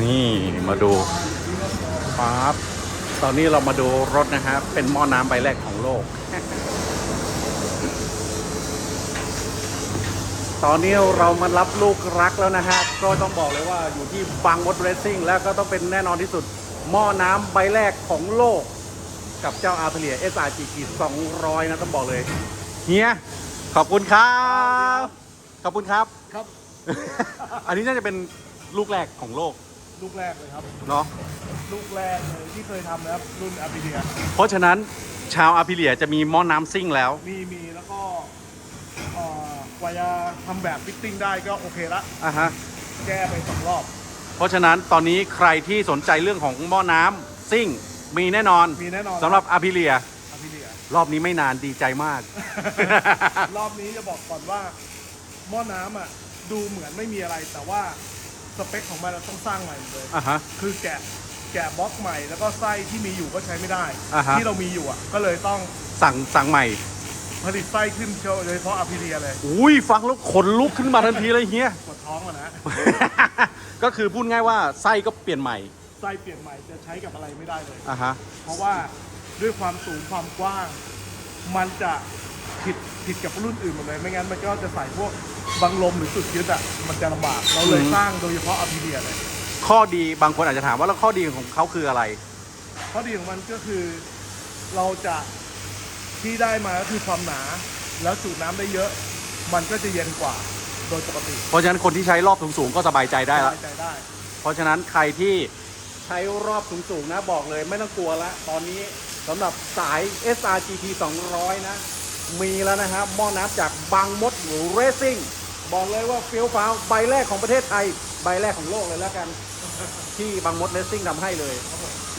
นี่มาดูปั๊บตอนนี้เรามาดูรถนะครับ เป็นหม้อน้ำใบแรกของโลก ตอนนี้เรามารับลูกรักแล้วนะฮะ ก็ต้องบอกเลยว่าอยู่ที่บางมดเรซซิ่งแล้วก็ต้องเป็นแน่นอนที่สุด หม้อน้ำใบแรกของโลก กับเจ้าอาร์เทเลีย SRGT 200 นะต้องบอกเลยเฮียขอบคุณครับ ขอบคุณครับ ครับ อันนี้น่าจะเป็นลูกแรกของโลก ลูกแรกเลยครับ เนาะลูกแรกเลยที่เคยทำนะครับรุ่นอาบิเดียเพราะฉะนั้นชาวอาร์พิเลียจะมีหม้อน้ำซิ่งแล้ว มีมีแล้วก็เอ่อกว่าจะทำแบบฟิตติ้งได้ก็โอเคละ อะฮะ แก้ไปสองรอบ เพราะฉะนั้นตอนนี้ใครที่สนใจเรื่องของหม้อน้ำซิ่ง มีแน่นอนมีแน่นอน สำหรับอาร์พิเลีย อาบิเดีย รอบนี้ไม่นานดีใจมาก รอบนี้จะบอกก่อนว่าหม้อน้ำอะดูเหมือนไม่มีอะไรแต่ว่า สเปคของมันเราต้องสร้างใหม่หมดเลยอะฮะ คือแกะแกะบล็อกใหม่ แล้วก็ไส้ที่มีอยู่ก็ใช้ไม่ได้ อ่าฮะ ที่เรามีอยู่อะก็เลยต้องสั่งสั่งใหม่ ผลิตไส้ขึ้นโดยเฉพาะอาบิเดียเลยอุ้ยฟังแล้วขนลุกขึ้นมาทันทีเลยเฮีย ปวดท้องอะนะก็คือพูดง่ายว่าไส้ก็เปลี่ยนใหม่ไส้เปลี่ยนใหม่จะใช้กับอะไรไม่ได้เลย อะฮะ เพราะว่าด้วยความสูงความกว้าง มันจะผิด ผิดกับรุ่นอื่นหมดเลยไม่งั้นมันก็จะใส่พวกบังลมหรือจุดยึดอะมันจะลำบากเราเลยอืมสร้างโดยเฉพาะอ p ิเดียเลยข้อดีบางคนอาจจะถามว่าแล้วข้อดีของเขาคืออะไร ข้อดีของมันก็คือเราจะที่ได้มาก็คือความหนา แล้วสูบน้ำได้เยอะ มันก็จะเย็นกว่าโดยปกติ เพราะฉะนั้นคนที่ใช้รอบสูงๆก็สบายใจได้ละสบายใจได้ เพราะฉะนั้นใครที่ใช้รอบสูงๆนะบอกเลยไม่ต้องกลัวละตอนนี้สำหรับสาย SRGT 200 นะ มีแล้วนะครับหม้อน้ำจากบางมดหรือเรซิ่งบอกเลยว่าเฟี้ยวฟ้าวใบแรกของประเทศไทย ใบแรกของโลกเลยแล้วกัน ที่บางมดเรซิ่งทำให้เลย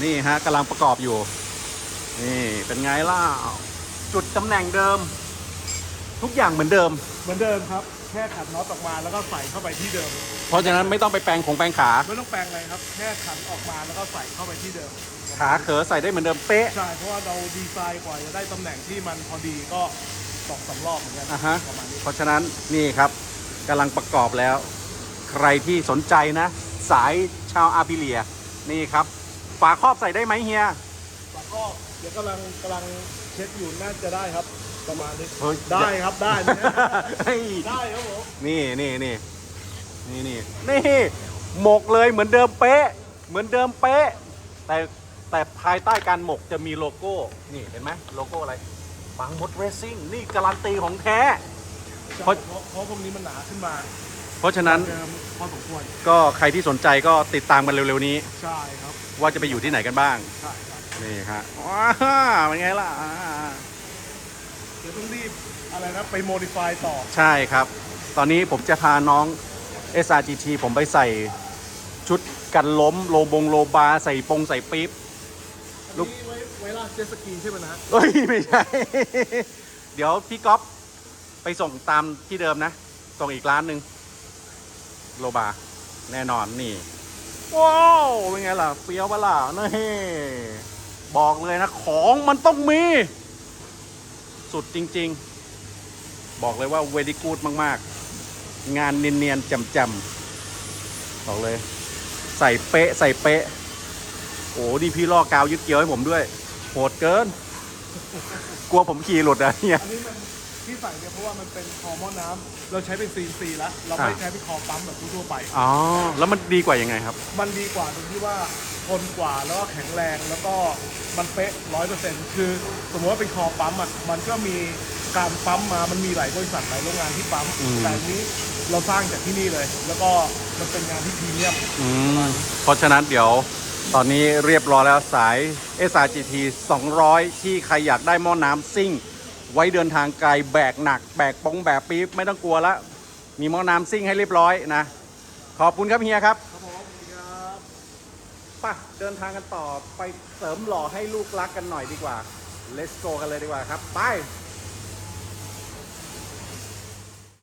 นี่ฮะกำลังประกอบอยู่ นี่เป็นไงล่ะจุดตำแหน่งเดิม ทุกอย่างเหมือนเดิม เหมือนเดิมครับ แค่ขันน็อตออกมาแล้วก็ใส่เข้าไปที่เดิม เพราะฉะนั้นไม่ต้องไปแปลงของแปลงขา ไม่ต้องแปลงอะไรครับ แค่ขันออกมาแล้วก็ใส่เข้าไปที่เดิม ขาเขอใส่ได้เหมือนเดิมเป๊ะ ใช่เพราะว่าเราดีไซน์กว่าจะได้ตำแหน่งที่มันพอดีก็สองสามรอบเหมือนกันอ่าฮะ ประมาณนี้เพราะฉะนั้นนี่ครับกำลังประกอบแล้ว ใครที่สนใจนะ สายชาวอาร์บิเลีย นี่ครับ ฝาครอบใส่ได้ไหมเฮีย แล้วก็เดี๋ยวกำลังกำลังเช็คอยู่น่าจะได้ครับ ประมาณนี้เฮ้ย ได้ครับได้นะเฮ้ยได้ครับผมนี่นี่นี่นี่นี่นี่หมกเลยเหมือนเดิมเป๊ะ เหมือนเดิมเป๊ะ แต่ แต่ภายใต้การหมกจะมีโลโก้ นี่เห็นไหมโลโก้อะไรบางมดเรซซิ่งนี่การันตีของแท้ เพเพราะราะ เพราะพวกนี้มันหนาขึ้นมาเพราะฉะนั้นเดิมพอสมควรก็ใครที่สนใจก็ติดตามกันเร็วๆนี้ ใช่ครับว่าจะไปอยู่ที่ไหนกันบ้าง ใช่ครับนี่ฮะว้าวเป็นไงล่ะอ่าเดี๋ยวต้องรีบอะไรนะไปโมดิฟายต่อใช่ครับ ตอนนี้ผมจะพาน้อง SRGT ผมไปใส่ชุดกันล้มโลบงโลบาใส่ปงใส่ปี๊บอัน ลูกนี้ไว้ไว้ลากเจ็ตสกีใช่ไหมนะเอ้ยไม่ใช่ เดี๋ยวพี่ก๊อฟไปส่งตามที่เดิมนะ ส่งอีกร้านหนึ่งโลบา แน่นอนนี่ ว้าวเป็นไงล่ะเฟี้ยวปะล่ะนี่บอกเลยนะ ของมันต้องมี สุดจริง ๆ บอกเลยว่าเวดีกูดมาก ๆ งานเนียน ๆจำๆบอกเลย ใส่เป๊ะ ใส่เป๊ะโอ้ดีพี่ลอกกาวยึดเกี่ยวให้ผมด้วย โหดเกิน กลัวผมขี่หลุดอะเนี่ย อันนี้มันที่ใส่เนี่ยเพราะว่ามันเป็นคอหม้อน้ำเราใช้เป็นซีนซีแล้วเราไม่อ่า ใช้เป็นคอปั๊มแบบทั่วๆไป อ๋อ แล้วมันดีกว่ายังไงครับ มันดีกว่าตรงที่ว่าทนกว่าแล้วก็แข็งแรงแล้วก็มันเป๊ะร้อยเปอร์เซ็นต์คือสมมติว่าเป็นคอปั๊มอะมันก็มีการปั๊มมามันมีหลายบริษัทหลายโรงงานที่ปั๊มอืม แต่อันนี้เราสร้างจากที่นี่เลย แล้วก็มันเป็นงานที่พรีเมียมอืมเพราะฉะนั้นเดี๋ยว ตอนนี้เรียบร้อยแล้วสาย SRGT 200 ที่ใครอยากได้หม้อน้ำซิ่ง ไว้เดินทางไกลแบกหนัก แบกปงแบกปี๊บไม่ต้องกลัวละมีหม้อน้ำซิ่งให้เรียบร้อยนะ ขอบคุณครับเฮียครับครับผมครับไป่ะเดินทางกันต่อไปเสริมหล่อให้ลูกรักกันหน่อยดีกว่า let's go กันเลยดีกว่าครับ ไป